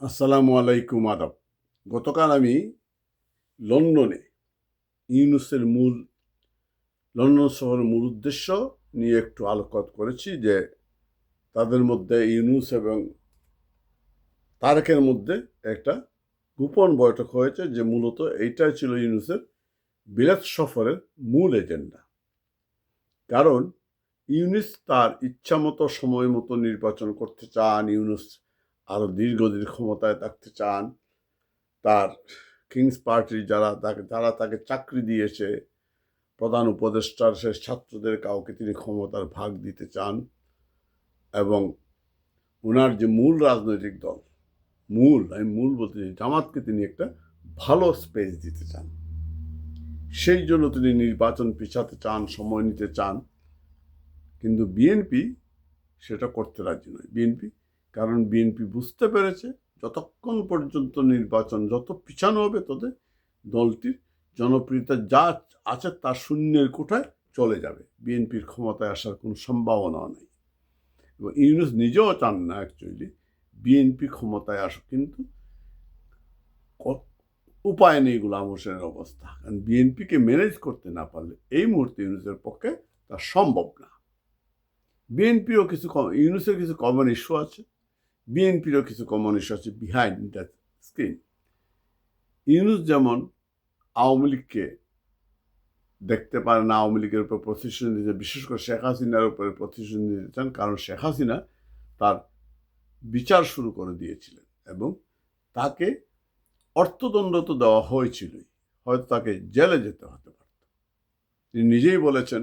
আসসালামু আলাইকুম, আদব। গতকাল আমি লন্ডনে ইউনুসের মূল, লন্ডন শহরের মূল উদ্দেশ্য নিয়ে একটু আলোকপাত করেছি যে তাদের মধ্যে ইউনুস এবং তারেকের মধ্যে একটা গোপন বৈঠক হয়েছে যে মূলত এইটাই ছিল ইউনুসের বিরাট সফরের মূল এজেন্ডা। কারণ ইউনুস তার ইচ্ছামতো সময় মতো নির্বাচন করতে চান, ইউনুস আরও দীর্ঘদিন ক্ষমতায় থাকতে চান, তার কিংস পার্টির যারা তাকে যারা তাকে চাকরি দিয়েছে, প্রধান উপদেষ্টার সে ছাত্রদের কাউকে তিনি ক্ষমতার ভাগ দিতে চান এবং ওনার যে মূল রাজনৈতিক দল, মূল, আমি মূল বলতে চাই, জামাতকে তিনি একটা ভালো স্পেস দিতে চান। সেই জন্য তিনি নির্বাচন পিছাতে চান, সময় নিতে চান, কিন্তু বিএনপি সেটা করতে রাজি নয়। বিএনপি কারণ বিএনপি বুঝতে পেরেছে যতক্ষণ পর্যন্ত নির্বাচন যত পিছানো হবে তত দলটির জনপ্রিয়তা যা আছে তার শূন্যের কোঠায় চলে যাবে। বিএনপির ক্ষমতায় আসার কোনো সম্ভাবনা নেই। এবং ইউনুস নিজেও চান না অ্যাকচুয়ালি বিএনপি ক্ষমতায় আসুক, কিন্তু উপায় নেই গুলাম হোসেনের অবস্থা। কারণ বিএনপিকে ম্যানেজ করতে না পারলে এই মুহূর্তে ইউনুসের পক্ষে তা সম্ভব না। বিএনপিরও কিছু ইউনুসের কিছু কমন ইস্যু আছে। বিএনপিরও কিছু কমন ইস্যু আছে বিহাইন্ড দ্য স্ক্রিন ইউনুস যেমন আওয়ামী লীগকে দেখতে পারে না, আওয়ামী লীগের উপর প্রতিশোধ নিতে বিশেষ করে শেখ হাসিনার উপরে প্রতিশোধ নিতে চান, কারণ শেখ হাসিনা তার বিচার শুরু করে দিয়েছিলেন এবং তাকে অর্থদণ্ড তো দেওয়া হয়েছিলই, হয়তো তাকে জেলে যেতে হতে পারত তিনি নিজেই বলেছেন,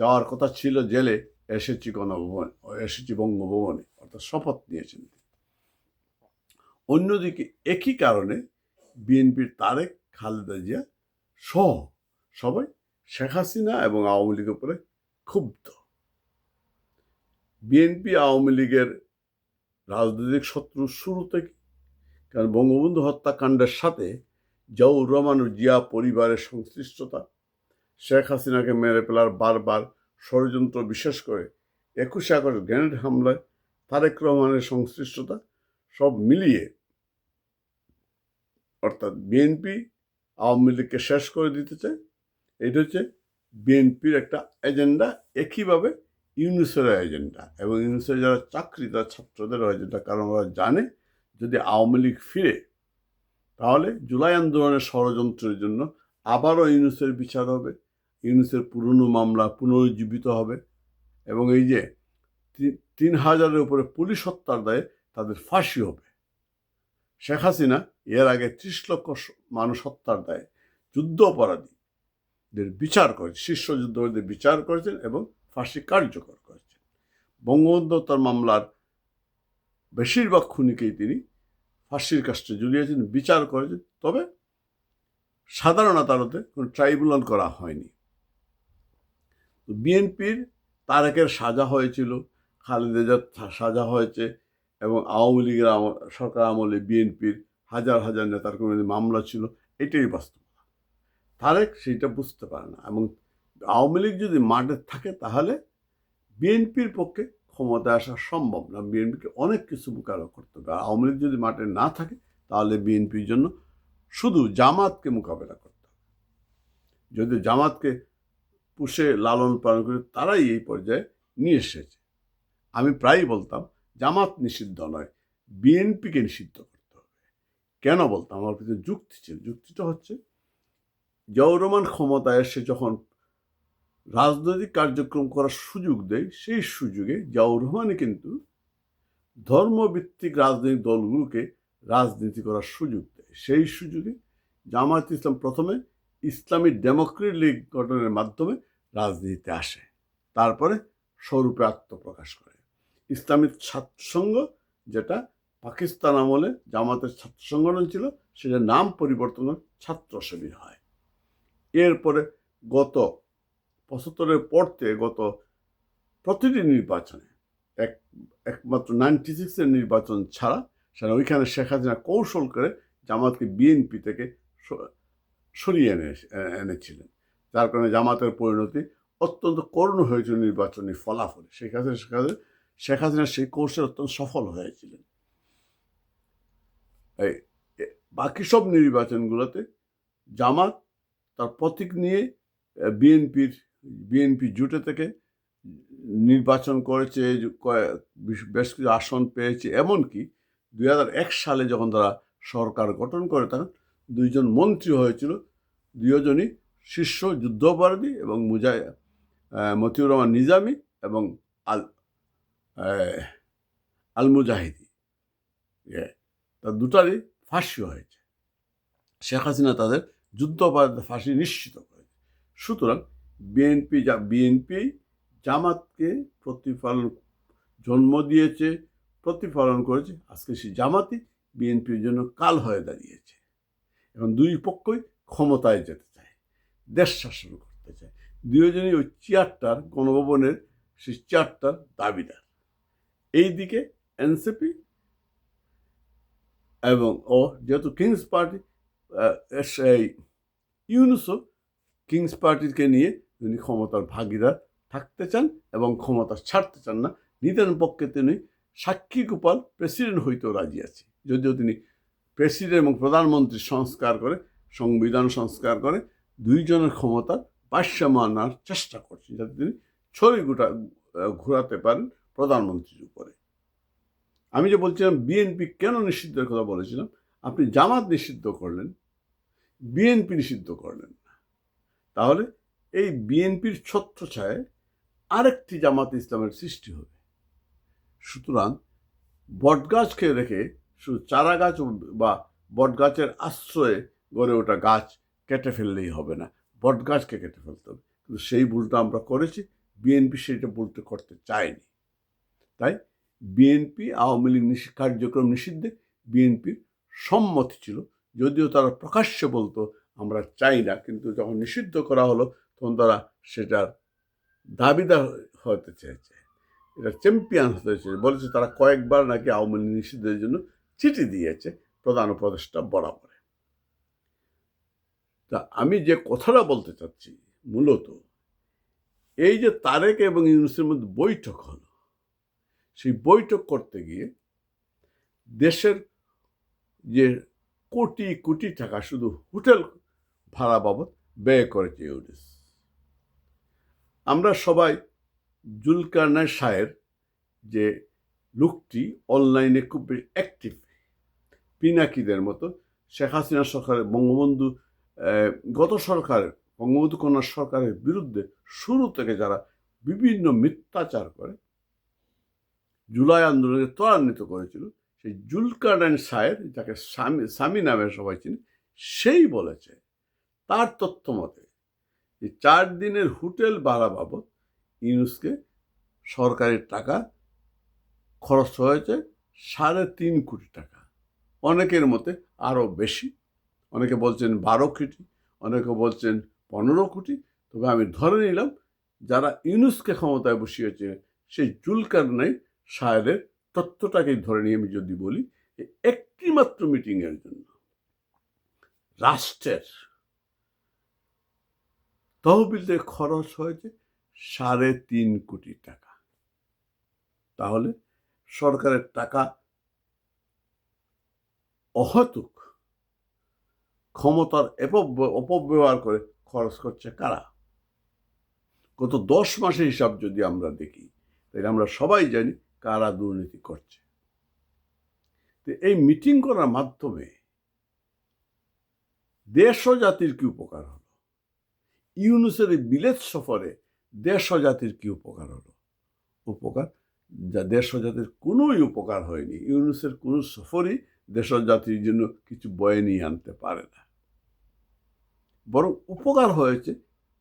যাওয়ার কথা ছিল জেলে, এসেছি গণভবন, এসেছি বঙ্গভবনে, অর্থাৎ শপথ নিয়েছেন তিনি। অন্যদিকে একই কারণে বিএনপির তারেক, খালেদা জিয়া সহ সবাই শেখ হাসিনা এবং আওয়ামী লীগের উপরে ক্ষুব্ধ। বিএনপি আওয়ামী লীগের রাজনৈতিক শত্রু শুরু থেকে, কারণ বঙ্গবন্ধু হত্যাকাণ্ডের সাথে জিয়াউর রহমান জিয়া পরিবারের সংশ্লিষ্টতা, শেখ হাসিনাকে মেরে ফেলার বারবার ষড়যন্ত্র বিশেষ করে একুশে আগস্ট গ্রেনেড হামলায় তারেক রহমানের সংশ্লিষ্টতা সব মিলিয়ে অর্থাৎ বিএনপি আওয়ামী লীগকে শেষ করে দিতে চায়। এটা হচ্ছে বিএনপির একটা এজেন্ডা একইভাবে ইউনিসের এজেন্ডা এবং ইউনিসের যারা চাকরি, তারা ছাত্রদের এজেন্ডা কারণ ওরা জানে যদি আওয়ামী লীগ ফিরে, তাহলে জুলাই আন্দোলনের ষড়যন্ত্রের জন্য আবারও ইউনুসের বিচার হবে ইউনুসের পুরনো মামলা পুনরুজ্জীবিত হবে এবং এই যে তিন হাজারের উপরে পুলিশ হত্যার দায়ে তাদের ফাঁসি হবে। শেখ হাসিনা এর আগে ত্রিশ লক্ষ মানুষ হত্যার দায়ে যুদ্ধ অপরাধীদের বিচার করেছে, শীর্ষ যুদ্ধবাদীদের বিচার করেছেন এবং ফাঁসি কার্যকর করেছেন। বঙ্গবন্ধু হত্যার মামলার বেশিরভাগ খুনিকেই তিনি ফাঁসির কাজটা ঝুলিয়েছেন বিচার করেছেন, তবে সাধারণ আদালতে কোনো ট্রাইব্যুনাল করা হয়নি। বিএনপির তারেকের সাজা হয়েছিল খালেদার সাজা হয়েছে এবং আওয়ামী লীগের সরকার আমলে বিএনপির হাজার হাজার নেতার কর্মীদের মামলা ছিল, এটাই বাস্তবতা তারেক সেইটা বুঝতে পারে না এবং আওয়ামী লীগ যদি মাঠে থাকে তাহলে বিএনপির পক্ষে ক্ষমতায় আসা সম্ভব না। বিএনপিকে অনেক কিছু মোকাবেলা করতে হবে। আর আওয়ামী লীগ যদি মাঠে না থাকে, তাহলে বিএনপির জন্য শুধু জামাতকে মোকাবেলা করতে হবে। যদি জামাতকে পুষে লালন পালন করে তারাই এই পর্যায়ে নিয়ে এসেছে। আমি প্রায়ই বলতাম, জামাত নিষিদ্ধ নয়, বিএনপিকে নিষিদ্ধ কেন বলতাম? আমার পিছনে যুক্তি ছিল। যুক্তিটা হচ্ছে জিয়াউর রহমান ক্ষমতায় এসে যখন রাজনৈতিক কার্যক্রম করার সুযোগ দেয়, সেই সুযোগে জিয়াউর রহমানই কিন্তু ধর্মভিত্তিক রাজনৈতিক দলগুলোকে রাজনীতি করার সুযোগ দেয়। সেই সুযোগে জামায়াত ইসলাম প্রথমে ইসলামী ডেমোক্রেট লীগ গঠনের মাধ্যমে রাজনীতিতে আসে। তারপরে স্বরূপে আত্মপ্রকাশ করে। ইসলামী ছাত্রসংঘ যেটা পাকিস্তান আমলে জামাতের ছাত্র সংগঠন ছিল সেটা নাম পরিবর্তন ছাত্র শিবির হয়। এরপরে গত পঁচাত্তরের পর থেকে গত প্রতিটি নির্বাচনে, এক, একমাত্র নাইনটি সিক্সের নির্বাচন ছাড়া সেটা ওইখানে শেখ হাসিনা কৌশল করে জামাতকে বিএনপি থেকে সরিয়ে এনে এনেছিলেন। যার কারণে জামাতের পরিণতি অত্যন্ত করুণ হয়েছিল নির্বাচনী ফলাফলে। শেখ হাসিনা শেখ হাসিনা শেখ হাসিনা সেই কৌশল অত্যন্ত সফল হয়েছিলেন। বাকি সব নির্বাচনগুলোতে জামাত তার প্রতীক নিয়ে বিএনপির বিএনপি জুটে থেকে নির্বাচন করেছে বেশ- কিছু আসন পেয়েছে। এমনকি দুই হাজার এক সালে যখন তারা সরকার গঠন করে তখন দুইজন মন্ত্রী হয়েছিল দুজনই শীর্ষ যুদ্ধাপরাধী এবং আহ, মতিউর রহমান নিজামী এবং আল আল মুজাহিদি। দুটারই ফাঁসি হয়েছে। শেখ হাসিনা তাদের যুদ্ধ যুদ্ধাপরাধের ফাঁসি নিশ্চিত করেছে। সুতরাং বিএনপি বিএনপি জামাতকে প্রতিফলন জন্ম দিয়েছে, প্রতিফলন করেছে। আজকে সেই জামাতই বিএনপির জন্য কাল হয়ে দাঁড়িয়েছে। এবং দুই পক্ষই ক্ষমতায় যেতে চায়, দেশ শাসন করতে চায়। দুজনই ওই চেয়ারটার, গণভবনের সেই চেয়ারটার দাবিদার। এই দিকে এনসিপি এবং ও যেহেতু কিংস পার্টি সেই ইউনুসও কিংস পার্টিকে নিয়ে তিনি ক্ষমতার ভাগিদার থাকতে চান এবং ক্ষমতা ছাড়তে চান না। নিতেন পক্ষে তিনি সাক্ষী গোপাল প্রেসিডেন্ট হইতেও রাজি আছে। যদিও তিনি প্রেসিডেন্ট এবং প্রধানমন্ত্রী সংস্কার করে, সংবিধান সংস্কার করে, দুইজনের ক্ষমতার ভারসাম্য আনার চেষ্টা করছেন যাতে তিনি ছড়ি গোটা ঘোরাতে পারেন প্রধানমন্ত্রীর উপরে। আমি যে বলছিলাম বিএনপি কেন নিষিদ্ধের কথা বলেছিলাম, আপনি জামাত নিষিদ্ধ করলেন বিএনপি নিষিদ্ধ করলেন তাহলে এই বিএনপির ছত্রছায় আরেকটি জামাত ইসলামের সৃষ্টি হবে। সুতরাং বটগাছকে রেখে শুধু চারা গাছ বা বটগাছের আশ্রয়ে গড়ে ওঠা গাছ কেটে ফেললেই হবে না, বটগাছকে কেটে ফেলতে হবে। কিন্তু সেই ভুলটা আমরা করেছি বিএনপি সেইটা ভুলটা করতে চায়নি। তাই বিএনপি আওয়ামী লীগ কার্যক্রম নিষিদ্ধে বিএনপির সম্মতি ছিল। যদিও তারা প্রকাশ্যে বলতো, আমরা চাই না। কিন্তু যখন নিষিদ্ধ করা হলো, তখন তারা সেটার দাবিদার হতে চেয়েছে। এটা চ্যাম্পিয়ন হতে চেয়েছে। বলেছে তারা কয়েকবার নাকি আওয়ামী লীগ নিষিদ্ধের জন্য চিঠি দিয়েছে প্রধান উপদেষ্টা বরাবরে। তা আমি যে কথাটা বলতে চাচ্ছি, মূলত এই যে তারেক এবং ইউনুসের মধ্যে বৈঠক হলো সেই বৈঠক করতে গিয়ে দেশের যে কোটি কোটি টাকা শুধু হোটেল ভাড়া বাবদ ব্যয় করেছে ইউনিস। আমরা সবাই জুলকারনায় শায়ের যে লোকটি অনলাইনে খুব বেশি অ্যাক্টিভ পিনাকিদের মতো, শেখ হাসিনা সরকারের বঙ্গবন্ধু গত সরকারের বঙ্গবন্ধু কন্যা সরকারের বিরুদ্ধে শুরু থেকে যারা বিভিন্ন মিথ্যাচার করে জুলাই আন্দোলনকে ত্বরান্বিত করেছিল। সেই জুলকারনাইন সায়ের, যাকে স্বামী স্বামী নামে সবাই চিনি, সেই বলেছে, তার তথ্য মতে যে চার দিনের হোটেল ভাড়া বাবদ ইউনুসকে সরকারের টাকা খরচ হয়েছে সাড়ে তিন কোটি টাকা। অনেকের মতে আরও বেশি। অনেকে বলছেন বারো কোটি, অনেকে বলছেন পনেরো কোটি। তবে আমি ধরে নিলাম, যারা ইউনুসকে ক্ষমতায় বসিয়েছে, সেই জুলকার নাই সায়েরের তত্ত্বটাকেই ধরে নিয়ে আমি যদি বলি যে একটি মাত্র মিটিংয়ের জন্য। রাষ্ট্রের তহবিলে খরচ হয়েছে সাড়ে তিন কোটি টাকা। তাহলে সরকারের টাকা অহেতুক ক্ষমতার অপব্য- অপব্যবহার করে খরচ করছে কারা? গত দশ মাসের হিসাব যদি আমরা দেখি, তাহলে আমরা সবাই জানি কারা দুর্নীতি করছে? তো এই মিটিং করার মাধ্যমে দেশ ও জাতির কি উপকার হলো? ইউনুসের বিলেত সফরে দেশ ও জাতির কি উপকার হলো? উপকার? যা দেশ ও জাতির কোনোই উপকার হয়নি। ইউনুসের কোনো সফরই দেশ জাতির জন্য কিছু বয়ে নিয়ে আনতে পারে না। বরং উপকার হয়েছে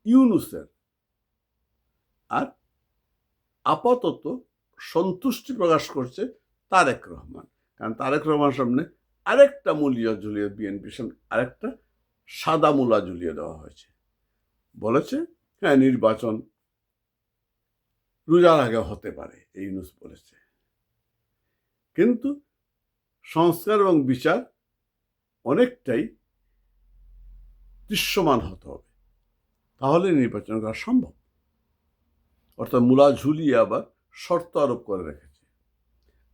ইউনুসের। আর আপাতত সন্তুষ্টি প্রকাশ করছে তারেক রহমান। কারণ তারেক রহমান সামনে আরেকটা মূল্য ঝুলিয়ে বিএনপির সামনে আরেকটা সাদা মূলা ঝুলিয়ে দেওয়া হয়েছে। বলেছে হ্যাঁ নির্বাচন রোজার আগে হতে পারে, এই নিউজ বলেছে। কিন্তু সংস্কার এবং বিচার অনেকটাই দৃশ্যমান হতে হবে। তাহলে নির্বাচন করা সম্ভব। অর্থাৎ মূলা ঝুলিয়ে আবার শর্ত আরোপ করে রেখেছে।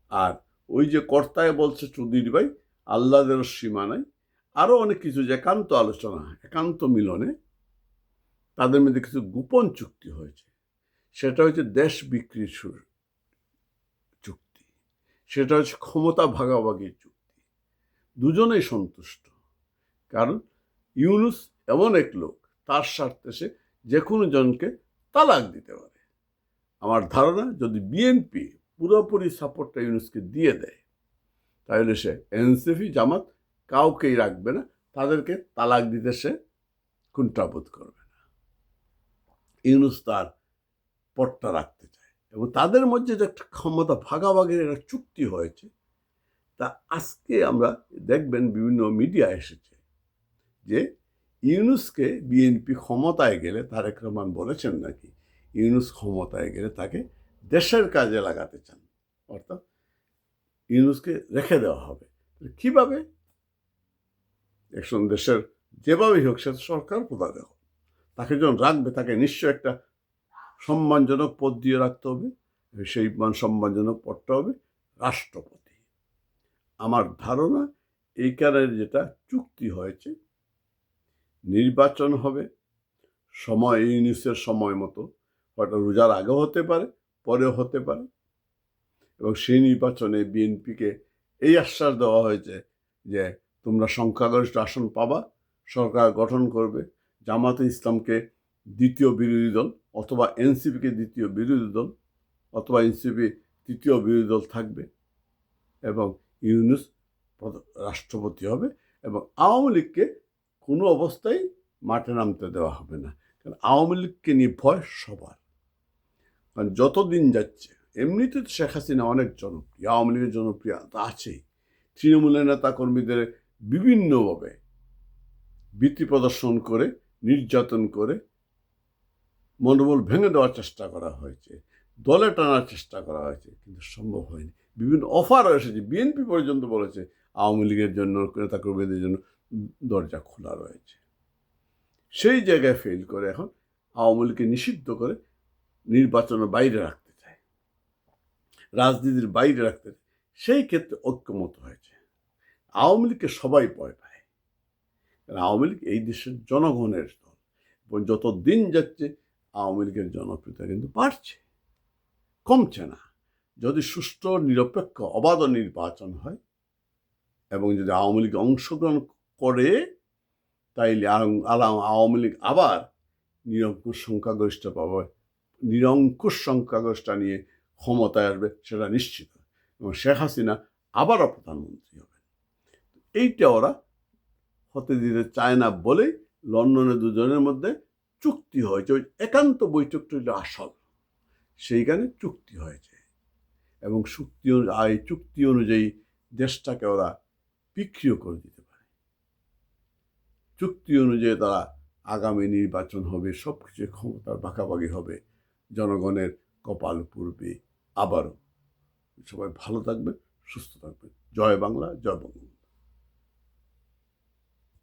আর ওই যে কর্তায় বলছে চৌধুরী ভাই আল্লাদের সীমানায় আরও অনেক কিছু যে একান্ত আলোচনা, একান্ত মিলনে তাদের মধ্যে কিছু গোপন চুক্তি হয়েছে। সেটা হচ্ছে দেশ বিক্রির চুক্তি। সেটা হচ্ছে ক্ষমতা ভাগাভাগির চুক্তি। দুজনেই সন্তুষ্ট। কারণ ইউনুস এমন এক লোক, তার স্বার্থে সে যে কোনো জনকে তালাক দিতে পারে। আমার ধারণা যদি বিএনপি পুরোপুরি সাপোর্টটা ইউনুসকে দিয়ে দেয়, তাহলে সে এনসিপি জামাত কাউকেই রাখবে না, তাদেরকে তালাক দিতে সে কুণ্ঠাবোধ করবে না। ইউনুস তার পটটা রাখতে চায় এবং তাদের মধ্যে যে একটা ক্ষমতা ভাগাভাগির একটা চুক্তি হয়েছে, তা আজকে আমরা দেখবেন বিভিন্ন মিডিয়া এসেছে যে ইউনুসকে বিএনপি ক্ষমতায় গেলে তারেক রহমান বলেছেন নাকি ইউনুস ক্ষমতায় গেলে তাকে দেশের কাজে লাগাতে চান। অর্থাৎ ইউনুসকে রেখে দেওয়া হবে। কীভাবে? একজন দেশের যেভাবেই হোক, সে সরকার প্রধান এখন তাকে যখন রাখবে, তাকে নিশ্চয় একটা সম্মানজনক পদ দিয়ে রাখতে হবে। সেই মান সম্মানজনক পদটা হবে রাষ্ট্রপতি। আমার ধারণা এইখানের যেটা চুক্তি হয়েছে, নির্বাচন হবে। সময়, ইউনিসের সময় মতো হয়তো রোজার আগেও হতে পারে, পরেও হতে পারে। এবং সেই নির্বাচনে বিএনপিকে এই আশ্বাস দেওয়া হয়েছে যে তোমরা সংখ্যাগরিষ্ঠ আসন পাবা, সরকার গঠন করবে। জামাতে ইসলামকে দ্বিতীয় বিরোধী দল অথবা এনসিপিকে দ্বিতীয় বিরোধী দল অথবা এনসিপি তৃতীয় বিরোধী দল থাকবে এবং ইউনুস রাষ্ট্রপতি হবে এবং আওয়ামী লীগকে কোনো অবস্থায় মাঠে নামতে দেওয়া হবে না। কারণ আওয়ামী লীগকে নিয়ে ভয় সবার। কারণ যত দিন যাচ্ছে, এমনিতে তো শেখ হাসিনা অনেক জনপ্রিয়, আওয়ামী লীগের জনপ্রিয়তা আছেই। তৃণমূলের নেতা কর্মীদের বিভিন্নভাবে বৃত্তি প্রদর্শন করে, নির্যাতন করে মনোবল ভেঙে দেওয়ার চেষ্টা করা হয়েছে, দলে টানার চেষ্টা করা হয়েছে, কিন্তু সম্ভব হয়নি। বিভিন্ন অফারও এসেছে, বিএনপি পর্যন্ত বলেছে আওয়ামী লীগের জন্য নেতা কর্মীদের জন্য দরজা খোলা রয়েছে। সেই জায়গায় ফেল করে এখন আওয়ামী লীগকে নিষিদ্ধ করে নির্বাচনের বাইরে রাখতে চায়। রাজনীতির বাইরে রাখতে চায়। সেই ক্ষেত্রে ঐক্যমত হয়েছে। আওয়ামী লীগকে সবাই ভয় পায়। কারণ আওয়ামী লীগ এই দেশের জনগণের দল। এবং যত দিন যাচ্ছে, আওয়ামী লীগের জনপ্রিয়তা কিন্তু বাড়ছে। কমছে না। যদি সুষ্ঠু, নিরপেক্ষ, অবাধ নির্বাচন হয় এবং যদি আওয়ামী লীগ অংশগ্রহণ করে, তাইলে আওয়ামী লীগ আবার নিরঙ্কুশ সংখ্যাগরিষ্ঠ পাবে নিরঙ্কুশ সংখ্যাগরিষ্ঠতা নিয়ে ক্ষমতায় আসবে, সেটা নিশ্চিত। এবং শেখ হাসিনা আবারও প্রধানমন্ত্রী হবে এইটা ওরা হতে দিতে চায় না বলেই লন্ডনে দুজনের মধ্যে চুক্তি হয়েছে। ওই একান্ত বৈঠকটা হলো আসল। সেইখানে চুক্তি হয়েছে। এবং চুক্তি এই চুক্তি অনুযায়ী দেশটাকে ওরা বিক্রিয় করে দিতে পারে। চুক্তি অনুযায়ী তারা আগামী নির্বাচন হবে সব কিছু ক্ষমতার ভাগাভাগি হবে। জনগণের কপাল পূর্বে। আবারও সবাই ভালো থাকবেন সুস্থ থাকবেন। জয় বাংলা জয় বঙ্গবন্ধু।